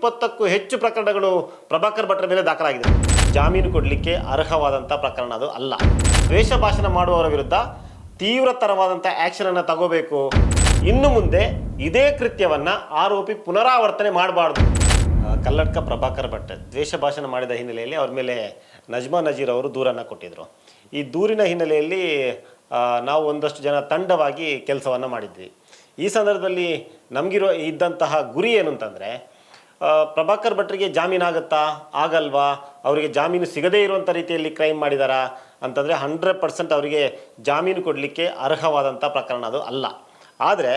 ಇಪ್ಪತ್ತಕ್ಕೂ ಹೆಚ್ಚು ಪ್ರಕರಣಗಳು ಪ್ರಭಾಕರ್ ಭಟ್ರ ಮೇಲೆ ದಾಖಲಾಗಿದೆ. ಜಾಮೀನು ಕೊಡಲಿಕ್ಕೆ ಅರ್ಹವಾದಂಥ ಪ್ರಕರಣ ಅದು ಅಲ್ಲ. ದ್ವೇಷ ಭಾಷಣ ಮಾಡುವವರ ವಿರುದ್ಧ ತೀವ್ರತರವಾದಂಥ ಆ್ಯಕ್ಷನ್ ಅನ್ನು ತಗೋಬೇಕು. ಇನ್ನು ಮುಂದೆ ಇದೇ ಕೃತ್ಯವನ್ನು ಆರೋಪಿ ಪುನರಾವರ್ತನೆ ಮಾಡಬಾರ್ದು. ಕಲ್ಲಡ್ಕ ಪ್ರಭಾಕರ್ ಭಟ್ ದ್ವೇಷ ಭಾಷಣ ಮಾಡಿದ ಹಿನ್ನೆಲೆಯಲ್ಲಿ ಅವ್ರ ಮೇಲೆ ನಜ್ಮಾ ನಜೀರ್ ಅವರು ದೂರನ್ನು ಕೊಟ್ಟಿದ್ರು. ಈ ದೂರಿನ ಹಿನ್ನೆಲೆಯಲ್ಲಿ ನಾವು ಒಂದಷ್ಟು ಜನ ತಂಡವಾಗಿ ಕೆಲಸವನ್ನು ಮಾಡಿದ್ವಿ. ಈ ಸಂದರ್ಭದಲ್ಲಿ ನಮಗಿರೋ ಇದ್ದಂತಹ ಗುರಿ ಏನು ಅಂತಂದರೆ ಪ್ರಭಾಕರ್ ಭಟ್ರಿಗೆ ಜಾಮೀನು ಆಗುತ್ತಾ? ಆಗಲ್ವಾ? ಅವರಿಗೆ ಜಾಮೀನು ಸಿಗದೇ ಇರುವಂಥ ರೀತಿಯಲ್ಲಿ ಕ್ರೈಮ್ ಮಾಡಿದಾರಾ ಅಂತಂದರೆ ಹಂಡ್ರೆಡ್ ಪರ್ಸೆಂಟ್ ಅವರಿಗೆ ಜಾಮೀನು ಕೊಡಲಿಕ್ಕೆ ಅರ್ಹವಾದಂಥ ಪ್ರಕರಣ ಅದು ಅಲ್ಲ. ಆದರೆ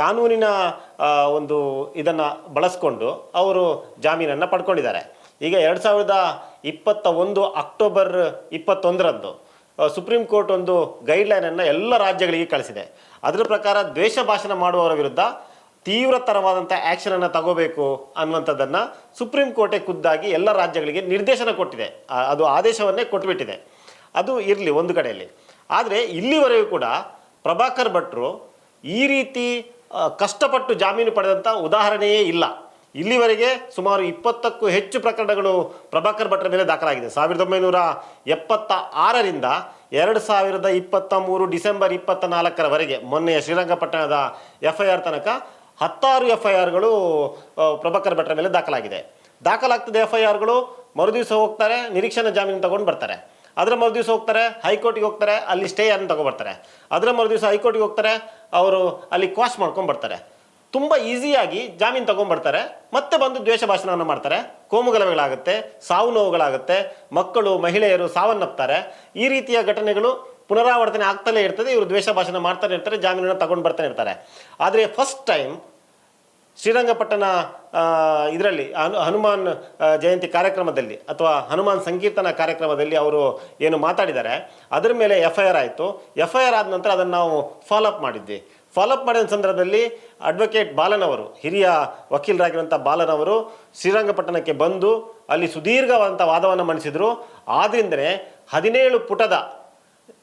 ಕಾನೂನಿನ ಒಂದು ಇದನ್ನು ಬಳಸ್ಕೊಂಡು ಅವರು ಜಾಮೀನನ್ನು ಪಡ್ಕೊಂಡಿದ್ದಾರೆ. ಈಗ ಎರಡು ಸಾವಿರದ ಇಪ್ಪತ್ತ ಒಂದು ಅಕ್ಟೋಬರ್ ಇಪ್ಪತ್ತೊಂದರಂದು ಸುಪ್ರೀಂ ಕೋರ್ಟ್ ಒಂದು ಗೈಡ್ಲೈನನ್ನು ಎಲ್ಲ ರಾಜ್ಯಗಳಿಗೆ ಕಳಿಸಿದೆ. ಅದರ ಪ್ರಕಾರ ದ್ವೇಷ ಭಾಷಣ ಮಾಡುವವರ ವಿರುದ್ಧ ತೀವ್ರತರವಾದಂಥ ಆ್ಯಕ್ಷನನ್ನು ತಗೋಬೇಕು ಅನ್ನುವಂಥದ್ದನ್ನು ಸುಪ್ರೀಂ ಕೋರ್ಟೇ ಖುದ್ದಾಗಿ ಎಲ್ಲ ರಾಜ್ಯಗಳಿಗೆ ನಿರ್ದೇಶನ ಕೊಟ್ಟಿದೆ. ಅದು ಆದೇಶವನ್ನೇ ಕೊಟ್ಟುಬಿಟ್ಟಿದೆ ಅದು ಇರಲಿ ಒಂದು ಕಡೆಯಲ್ಲಿ. ಆದರೆ ಇಲ್ಲಿವರೆಗೂ ಕೂಡ ಪ್ರಭಾಕರ್ ಭಟ್ರು ಈ ರೀತಿ ಕಷ್ಟಪಟ್ಟು ಜಾಮೀನು ಪಡೆದಂಥ ಉದಾಹರಣೆಯೇ ಇಲ್ಲ. ಇಲ್ಲಿವರೆಗೆ ಸುಮಾರು ಇಪ್ಪತ್ತಕ್ಕೂ ಹೆಚ್ಚು ಪ್ರಕರಣಗಳು ಪ್ರಭಾಕರ್ ಭಟ್ರ ಮೇಲೆ ದಾಖಲಾಗಿದೆ. ಸಾವಿರದ ಒಂಬೈನೂರ ಎಪ್ಪತ್ತ ಆರರಿಂದ ಎರಡು ಸಾವಿರದ ಇಪ್ಪತ್ತ ಮೂರು ಡಿಸೆಂಬರ್ ಇಪ್ಪತ್ತ ನಾಲ್ಕರವರೆಗೆ ಮೊನ್ನೆಯ ಶ್ರೀರಂಗಪಟ್ಟಣದ ಎಫ್ ಐ ಆರ್ ತನಕ ಹತ್ತಾರು ಎಫ್ ಐ ಆರ್ಗಳು ಪ್ರಭಾಕರ್ ಭಟ್ರ ಮೇಲೆ ದಾಖಲಾಗಿದೆ. ದಾಖಲಾಗ್ತದೆ ಎಫ್ ಐ ಆರ್ಗಳು ಮರುದಿವಸ ಹೋಗ್ತಾರೆ, ನಿರೀಕ್ಷಣಾ ಜಾಮೀನು ತಗೊಂಡು ಬರ್ತಾರೆ. ಅದರ ಮರುದಿವಸ ಹೋಗ್ತಾರೆ, ಹೈಕೋರ್ಟಿಗೆ ಹೋಗ್ತಾರೆ, ಅಲ್ಲಿ ಸ್ಟೇ ಅನ್ನು ತಗೊಬರ್ತಾರೆ ಅದರ ಮರುದಿವಸ ಹೈಕೋರ್ಟಿಗೆ ಹೋಗ್ತಾರೆ, ಅವರು ಅಲ್ಲಿ ಕ್ವಾಶ್ ಮಾಡ್ಕೊಂಡು ಬರ್ತಾರೆ. ತುಂಬ ಈಸಿಯಾಗಿ ಜಾಮೀನು ತೊಗೊಂಡ್ಬರ್ತಾರೆ ಮತ್ತೆ ಬಂದು ದ್ವೇಷ ಭಾಷಣವನ್ನು ಮಾಡ್ತಾರೆ. ಕೋಮುಗಲಭೆಗಳಾಗುತ್ತೆ ಸಾವು ನೋವುಗಳಾಗುತ್ತೆ, ಮಕ್ಕಳು, ಮಹಿಳೆಯರು ಸಾವನ್ನಪ್ತಾರೆ. ಈ ರೀತಿಯ ಘಟನೆಗಳು ಪುನರಾವರ್ತನೆ ಆಗ್ತಲೇ ಇರ್ತದೆ, ಇವರು ದ್ವೇಷ ಭಾಷಣ ಮಾಡ್ತಾನೆ ಇರ್ತಾರೆ ಜಾಮೀನನ್ನು ತಗೊಂಡು ಬರ್ತಾನೆ ಇರ್ತಾರೆ. ಆದರೆ ಫಸ್ಟ್ ಟೈಮ್ ಶ್ರೀರಂಗಪಟ್ಟಣ ಇದರಲ್ಲಿ ಹನು, ಹನುಮಾನ್ ಜಯಂತಿ ಕಾರ್ಯಕ್ರಮದಲ್ಲಿ ಅಥವಾ ಹನುಮಾನ್ ಸಂಕೀರ್ತನ ಕಾರ್ಯಕ್ರಮದಲ್ಲಿ ಅವರು ಏನು ಮಾತಾಡಿದ್ದಾರೆ, ಅದರ ಮೇಲೆ ಎಫ್ ಐ ಆರ್ ಆಯಿತು. ಎಫ್ ಐ ಆರ್ ಆದ ನಂತರ ಅದನ್ನು ನಾವು ಫಾಲೋಅಪ್ ಮಾಡಿದ್ವಿ. ಫಾಲೋಅಪ್ ಮಾಡಿದ ಸಂದರ್ಭದಲ್ಲಿ ಅಡ್ವೊಕೇಟ್ ಬಾಲನವರು ಹಿರಿಯ ವಕೀಲರಾಗಿರುವಂಥ ಬಾಲನವರು ಶ್ರೀರಂಗಪಟ್ಟಣಕ್ಕೆ ಬಂದು ಅಲ್ಲಿ ಸುದೀರ್ಘವಾದಂಥ ವಾದವನ್ನು ಮಂಡಿಸಿದರು ಆದ್ದರಿಂದಲೇ ಹದಿನೇಳು ಪುಟದ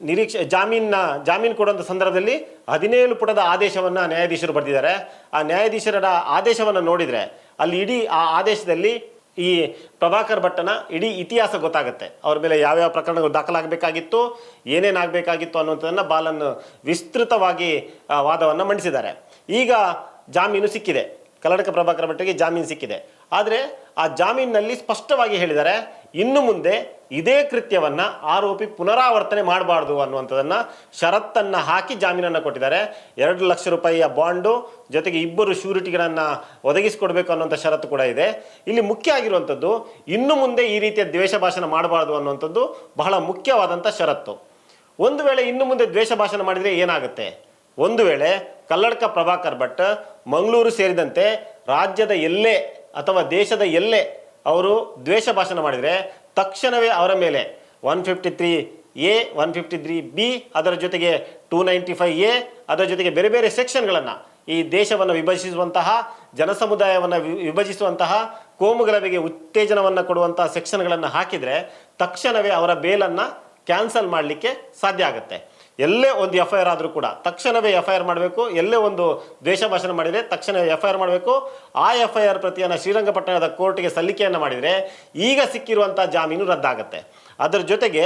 ನಿರೀಕ್ಷೆ ಜಾಮೀನ ಜಾಮೀನು ಕೊಡುವಂಥ ಸಂದರ್ಭದಲ್ಲಿ ಹದಿನೇಳು ಪುಟದ ಆದೇಶವನ್ನು ನ್ಯಾಯಾಧೀಶರು ಬರೆದಿದ್ದಾರೆ. ಆ ನ್ಯಾಯಾಧೀಶರ ಆದೇಶವನ್ನು ನೋಡಿದರೆ ಅಲ್ಲಿ ಇಡೀ ಆ ಆದೇಶದಲ್ಲಿ ಈ ಪ್ರಭಾಕರ್ ಭಟ್ಟನ ಇಡೀ ಇತಿಹಾಸ ಗೊತ್ತಾಗುತ್ತೆ. ಅವ್ರ ಮೇಲೆ ಯಾವ್ಯಾವ ಪ್ರಕರಣಗಳು ದಾಖಲಾಗಬೇಕಾಗಿತ್ತು ಏನೇನಾಗಬೇಕಾಗಿತ್ತು ಅನ್ನುವಂಥದ್ದನ್ನು ಬಾಲನ್ ವಿಸ್ತೃತವಾಗಿ ವಾದವನ್ನು ಮಂಡಿಸಿದ್ದಾರೆ. ಈಗ ಜಾಮೀನು ಸಿಕ್ಕಿದೆ. ಕಲ್ಲಡಕ ಪ್ರಭಾಕರ್ ಭಟ್ಟಿಗೆ ಜಾಮೀನು ಸಿಕ್ಕಿದೆ. ಆದರೆ ಆ ಜಾಮೀನಿನಲ್ಲಿ ಸ್ಪಷ್ಟವಾಗಿ ಹೇಳಿದ್ದಾರೆ ಇನ್ನು ಮುಂದೆ ಇದೇ ಕೃತ್ಯವನ್ನ ಆರೋಪಿ ಪುನರಾವರ್ತನೆ ಮಾಡಬಾರ್ದು ಅನ್ನುವಂಥದ್ದನ್ನು ಷರತ್ತನ್ನು ಹಾಕಿ ಜಾಮೀನನ್ನು ಕೊಟ್ಟಿದ್ದಾರೆ. ಎರಡು ಲಕ್ಷ ರೂಪಾಯಿಯ ಬಾಂಡು, ಜೊತೆಗೆ ಇಬ್ಬರು ಶ್ಯೂರಿಟಿಗಳನ್ನು ಒದಗಿಸಿಕೊಡ್ಬೇಕು ಅನ್ನುವಂಥ ಷರತ್ತು ಕೂಡ ಇದೆ. ಇಲ್ಲಿ ಮುಖ್ಯ ಆಗಿರುವಂಥದ್ದು, ಇನ್ನು ಮುಂದೆ ಈ ರೀತಿಯ ದ್ವೇಷ ಭಾಷಣ ಮಾಡಬಾರ್ದು ಅನ್ನುವಂಥದ್ದು ಬಹಳ ಮುಖ್ಯವಾದಂಥ ಷರತ್ತು. ಒಂದು ವೇಳೆ ಇನ್ನು ಮುಂದೆ ದ್ವೇಷ ಭಾಷಣ ಮಾಡಿದರೆ ಏನಾಗುತ್ತೆ? ಒಂದು ವೇಳೆ ಕಲ್ಲಡ್ಕ ಪ್ರಭಾಕರ್ ಭಟ್ ಮಂಗಳೂರು ಸೇರಿದಂತೆ ರಾಜ್ಯದ ಎಲ್ಲೇ ಅಥವಾ ದೇಶದ ಎಲ್ಲೇ ಅವರು ದ್ವೇಷ ಭಾಷಣ ಮಾಡಿದರೆ ತಕ್ಷಣವೇ ಅವರ ಮೇಲೆ one fifty three A, one fifty three B, ಅದರ ಜೊತೆಗೆ ಟೂ ನೈಂಟಿ ಫೈವ್ ಎ, ಅದರ ಜೊತೆಗೆ ಬೇರೆ ಬೇರೆ ಸೆಕ್ಷನ್ಗಳನ್ನು ಈ ದೇಶವನ್ನು ವಿಭಜಿಸುವಂತಹ, ಜನಸಮುದಾಯವನ್ನು ವಿಭಜಿಸುವಂತಹ ಕೋಮುಗಲಭೆಗೆ ಉತ್ತೇಜನವನ್ನು ಕೊಡುವಂತಹ ಸೆಕ್ಷನ್ಗಳನ್ನು ಹಾಕಿದರೆ ತಕ್ಷಣವೇ ಅವರ ಬೇಲನ್ನು ಕ್ಯಾನ್ಸಲ್ ಮಾಡಲಿಕ್ಕೆ ಸಾಧ್ಯ ಆಗುತ್ತೆ. ಎಲ್ಲೇ ಒಂದು ಎಫ್ ಐ ಆರ್ ಆದರೂ ಕೂಡ ತಕ್ಷಣವೇ ಎಫ್ ಐ ಆರ್ ಮಾಡಬೇಕು, ಎಲ್ಲೇ ಒಂದು ದ್ವೇಷ ಭಾಷಣ ಮಾಡಿದರೆ ತಕ್ಷಣ ಎಫ್ ಐ ಆರ್ ಮಾಡಬೇಕು. ಆ ಎಫ್ ಐ ಆರ್ ಪ್ರತಿಯನ್ನು ಶ್ರೀರಂಗಪಟ್ಟಣದ ಕೋರ್ಟ್ಗೆ ಸಲ್ಲಿಕೆಯನ್ನು ಮಾಡಿದರೆ ಈಗ ಸಿಕ್ಕಿರುವಂಥ ಜಾಮೀನು ರದ್ದಾಗುತ್ತೆ. ಅದರ ಜೊತೆಗೆ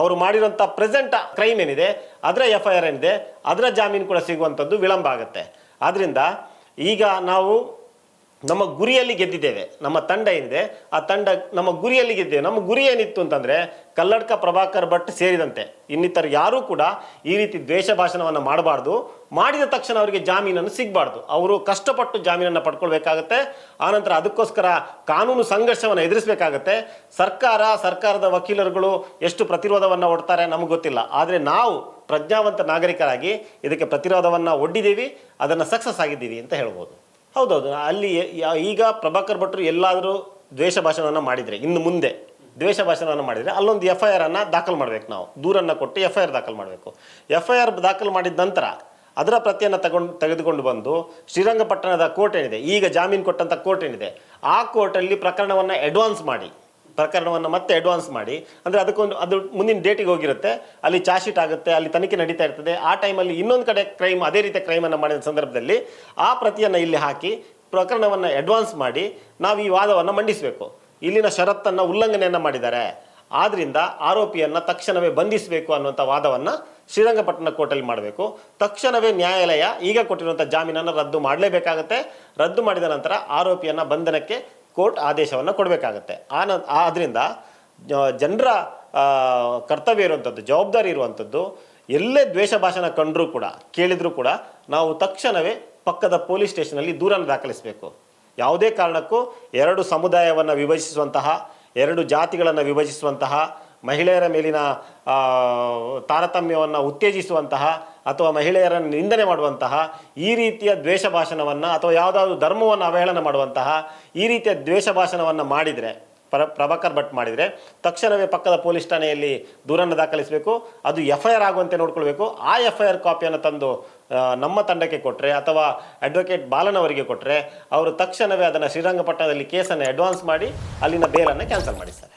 ಅವರು ಮಾಡಿರುವಂಥ ಪ್ರೆಸೆಂಟ್ ಕ್ರೈಮ್ ಏನಿದೆ, ಅದರ ಎಫ್ ಐ ಆರ್ ಏನಿದೆ, ಅದರ ಜಾಮೀನು ಕೂಡ ಸಿಗುವಂಥದ್ದು ವಿಳಂಬ ಆಗುತ್ತೆ. ಆದ್ದರಿಂದ ಈಗ ನಾವು ನಮ್ಮ ಗುರಿಯಲ್ಲಿ ಗೆದ್ದಿದ್ದೇವೆ. ನಮ್ಮ ತಂಡ ಏನಿದೆ, ಆ ತಂಡ ನಮ್ಮ ಗುರಿಯಲ್ಲಿ ಗೆದ್ದೇವೆ ನಮ್ಮ ಗುರಿ ಏನಿತ್ತು ಅಂತಂದರೆ ಕಲ್ಲಡ್ಕ ಪ್ರಭಾಕರ್ ಭಟ್ ಸೇರಿದಂತೆ ಇನ್ನಿತರ ಯಾರೂ ಕೂಡ ಈ ರೀತಿ ದ್ವೇಷ ಭಾಷಣವನ್ನು ಮಾಡಬಾರ್ದು. ಮಾಡಿದ ತಕ್ಷಣ ಅವರಿಗೆ ಜಾಮೀನನ್ನು ಸಿಗಬಾರ್ದು. ಅವರು ಕಷ್ಟಪಟ್ಟು ಜಾಮೀನನ್ನು ಪಡ್ಕೊಳ್ಬೇಕಾಗತ್ತೆ. ಆನಂತರ ಅದಕ್ಕೋಸ್ಕರ ಕಾನೂನು ಸಂಘರ್ಷವನ್ನು ಎದುರಿಸಬೇಕಾಗತ್ತೆ. ಸರ್ಕಾರ, ಸರ್ಕಾರದ ವಕೀಲರುಗಳು ಎಷ್ಟು ಪ್ರತಿರೋಧವನ್ನು ಒಡ್ತಾರೆ ನಮಗೆ ಗೊತ್ತಿಲ್ಲ. ಆದರೆ ನಾವು ಪ್ರಜ್ಞಾವಂತ ನಾಗರಿಕರಾಗಿ ಇದಕ್ಕೆ ಪ್ರತಿರೋಧವನ್ನು ಒಡ್ಡಿದ್ದೀವಿ, ಅದನ್ನು ಸಕ್ಸಸ್ ಆಗಿದ್ದೀವಿ ಅಂತ ಹೇಳ್ಬೋದು. ಹೌದೌದು. ಅಲ್ಲಿ ಈಗ ಪ್ರಭಾಕರ್ ಭಟ್ರು ಎಲ್ಲಾದರೂ ದ್ವೇಷ ಭಾಷಣವನ್ನು ಮಾಡಿದರೆ, ಇನ್ನು ಮುಂದೆ ದ್ವೇಷ ಭಾಷಣವನ್ನು ಮಾಡಿದರೆ, ಅಲ್ಲೊಂದು ಎಫ್ ಐ ಆರನ್ನು ದಾಖಲು ಮಾಡಬೇಕು ನಾವು. ದೂರನ್ನು ಕೊಟ್ಟು ಎಫ್ ಐ ಆರ್ ದಾಖಲು ಮಾಡಬೇಕು. ಎಫ್ ಐ ಆರ್ ದಾಖಲು ಮಾಡಿದ ನಂತರ ಅದರ ಪ್ರತಿಯನ್ನು ತಗೊಂಡು, ತೆಗೆದುಕೊಂಡು ಬಂದು ಶ್ರೀರಂಗಪಟ್ಟಣದ ಕೋರ್ಟ್ ಏನಿದೆ, ಈಗ ಜಾಮೀನು ಕೊಟ್ಟಂಥ ಕೋರ್ಟ್ ಏನಿದೆ, ಆ ಕೋರ್ಟಲ್ಲಿ ಪ್ರಕರಣವನ್ನು ಅಡ್ವಾನ್ಸ್ ಮಾಡಿ. ಪ್ರಕರಣವನ್ನು ಮತ್ತೆ ಅಡ್ವಾನ್ಸ್ ಮಾಡಿ. ಅಂದರೆ ಅದಕ್ಕೊಂದು, ಅದು ಮುಂದಿನ ಡೇಟಿಗೆ ಹೋಗಿರುತ್ತೆ. ಅಲ್ಲಿ ಚಾರ್ಜ್ ಶೀಟ್ ಆಗುತ್ತೆ, ಅಲ್ಲಿ ತನಿಖೆ ನಡೀತಾ ಇರ್ತದೆ. ಆ ಟೈಮಲ್ಲಿ ಇನ್ನೊಂದು ಕಡೆ ಕ್ರೈಮ್ ಅದೇ ರೀತಿಯ ಕ್ರೈಮನ್ನು ಮಾಡಿದ ಸಂದರ್ಭದಲ್ಲಿ ಆ ಪ್ರತಿಯನ್ನು ಇಲ್ಲಿ ಹಾಕಿ ಪ್ರಕರಣವನ್ನು ಅಡ್ವಾನ್ಸ್ ಮಾಡಿ ನಾವು ಈ ವಾದವನ್ನು ಮಂಡಿಸಬೇಕು. ಇಲ್ಲಿನ ಷರತ್ತನ್ನು ಉಲ್ಲಂಘನೆಯನ್ನು ಮಾಡಿದ್ದಾರೆ. ಆದ್ದರಿಂದ ಆರೋಪಿಯನ್ನು ತಕ್ಷಣವೇ ಬಂಧಿಸಬೇಕು ಅನ್ನುವಂಥ ವಾದವನ್ನು ಶ್ರೀರಂಗಪಟ್ಟಣ ಕೋರ್ಟಲ್ಲಿ ಮಾಡಬೇಕು. ತಕ್ಷಣವೇ ನ್ಯಾಯಾಲಯ ಈಗ ಕೊಟ್ಟಿರುವಂಥ ಜಾಮೀನನ್ನು ರದ್ದು ಮಾಡಲೇಬೇಕಾಗುತ್ತೆ. ರದ್ದು ಮಾಡಿದ ನಂತರ ಆರೋಪಿಯನ್ನು ಬಂಧನಕ್ಕೆ ಕೋರ್ಟ್ ಆದೇಶವನ್ನು ಕೊಡಬೇಕಾಗತ್ತೆ. ಆ ನ ಆದ್ದರಿಂದ ಜನರ ಕರ್ತವ್ಯ ಇರುವಂಥದ್ದು ಜವಾಬ್ದಾರಿ ಇರುವಂಥದ್ದು ಎಲ್ಲೇ ದ್ವೇಷ ಭಾಷಣ ಕಂಡರೂ ಕೂಡ, ಕೇಳಿದರೂ ಕೂಡ, ನಾವು ತಕ್ಷಣವೇ ಪಕ್ಕದ ಪೊಲೀಸ್ ಸ್ಟೇಷನಲ್ಲಿ ದೂರನ್ನು ದಾಖಲಿಸಬೇಕು. ಯಾವುದೇ ಕಾರಣಕ್ಕೂ ಎರಡು ಸಮುದಾಯವನ್ನು ವಿಭಜಿಸುವಂತಹ, ಎರಡು ಜಾತಿಗಳನ್ನು ವಿಭಜಿಸುವಂತಹ, ಮಹಿಳೆಯರ ಮೇಲಿನ ತಾರತಮ್ಯವನ್ನು ಉತ್ತೇಜಿಸುವಂತಹ ಅಥವಾ ಮಹಿಳೆಯರನ್ನು ನಿಂದನೆ ಮಾಡುವಂತಹ ಈ ರೀತಿಯ ದ್ವೇಷ ಭಾಷಣವನ್ನು ಅಥವಾ ಯಾವುದಾದ್ರು ಧರ್ಮವನ್ನು ಅವಹೇಳನ ಮಾಡುವಂತಹ ಈ ರೀತಿಯ ದ್ವೇಷ ಭಾಷಣವನ್ನು ಮಾಡಿದರೆ, ಪ್ರ, ಪ್ರಭಾಕರ್ ಭಟ್ ಮಾಡಿದರೆ, ತಕ್ಷಣವೇ ಪಕ್ಕದ ಪೊಲೀಸ್ ಠಾಣೆಯಲ್ಲಿ ದೂರನ್ನು ದಾಖಲಿಸಬೇಕು, ಅದು ಎಫ್ ಐ ಆರ್ ಆಗುವಂತೆ ನೋಡ್ಕೊಳ್ಬೇಕು, ಆ ಎಫ್ ಐ ಆರ್ ಕಾಪಿಯನ್ನು ತಂದು ನಮ್ಮ ತಂಡಕ್ಕೆ ಕೊಟ್ಟರೆ ಅಥವಾ ಅಡ್ವೊಕೇಟ್ ಬಾಲನವರಿಗೆ ಕೊಟ್ಟರೆ ಅವರು ತಕ್ಷಣವೇ ಅದನ್ನು ಶ್ರೀರಂಗಪಟ್ಟಣದಲ್ಲಿ ಕೇಸನ್ನು ಅಡ್ವಾನ್ಸ್ ಮಾಡಿ ಅಲ್ಲಿನ ಬೇಲನ್ನು ಕ್ಯಾನ್ಸಲ್ ಮಾಡಿಸ್ತಾರೆ.